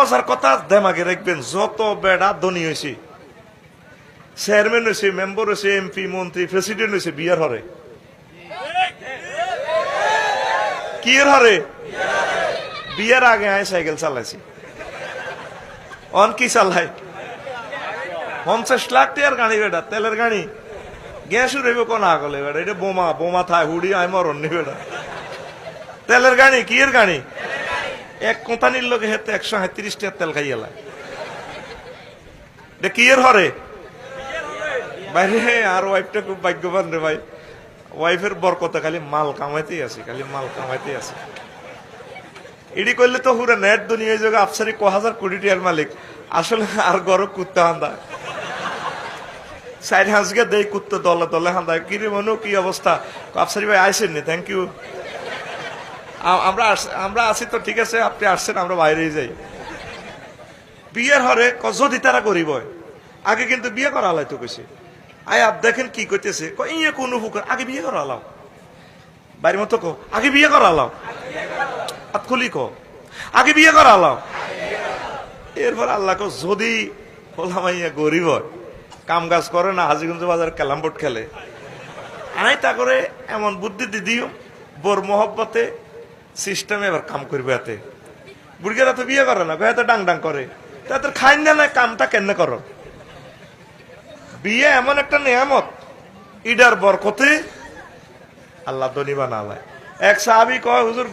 মজার কথা, দেমাগে রাখবেন যত বেড়া ধনী হয়েছে চেয়ারম্যান হয়েছে মেম্বার হয়েছে এমপি মন্ত্রী প্রেসিডেন্ট হয়েছে বিয়ার হরে। কি এর হরে? বিয়ের আগে আয় সাইকেল চালাইছি। অন কি চালাই? পঞ্চাশ লাখ টাকার গাড়ি বেটা, তেলের গাড়ি। গ্যাস উড়েবে কোন আগলে বেটা, এটা বোমা বোমা থায়, হুড়ি আয় মরণ নি বেটা। তেলের গাড়ি কি এর গাড়ি? এক কোম্পানির লোকে হেতে একশো সাঁত্রিশ টাকার তেল খাইয়ালা এটা কি এর হরে? বাইরে আর ওয়াইফটা খুব ভাগ্যবান রে ভাই। ওয়াইফের বরকতে খালি মাল কামাইতেই আছে, খালি মাল কামাইতেই আছে। এডি করলে তো পুরো নেট দুনিয়া যোগে আফসারি ক হাজার কোটি টিয়ার মালিক। আসলে আর গরো কুত্তা হান্দা। সাইড হাঁসকে দেই কুত্তে দলে দলে হান্দা কি রে মনু, কি অবস্থা? আফসারি ভাই আইসেন নি থ্যাংক ইউ আমরা আমরা আছি তো ঠিক আছে, আপনি আসছেন, আমরা বাইরেই যাই। বিয়ের হরে যদি তারা করিব আগে কিন্তু বিয়ে করা আলাই তো কইছে। আয় আপ দেখেন কি করতেছে ইয়ে কোন উপকার আগে বিয়ে করা আলাও। বাড়ির মতো কো আগে বিয়ে করা আলাও। খুলি কো আগে বিয়ে করা আলাও। এরপর আল্লাহ কো যদি হোলামাইয়া গরিব কাম কাজ করে না, হাজিগঞ্জ বাজার ক্যালাম বোর্ড খেলে। আই তা করে এমন বুদ্ধি দিদিও বোর মহব্বতে সিস্টেমে এবার কাম করবে এতে বুড়িগেরা তো বিয়ে করে না এত ডাং ডাং করে। তাতে খাইন না না, কামটা কেন করো? বিয়ে এমন একটা নিয়ামত, ইডার বরকতে আল্লাহ দনিবা না এক সাহাবি কয়, হুজুর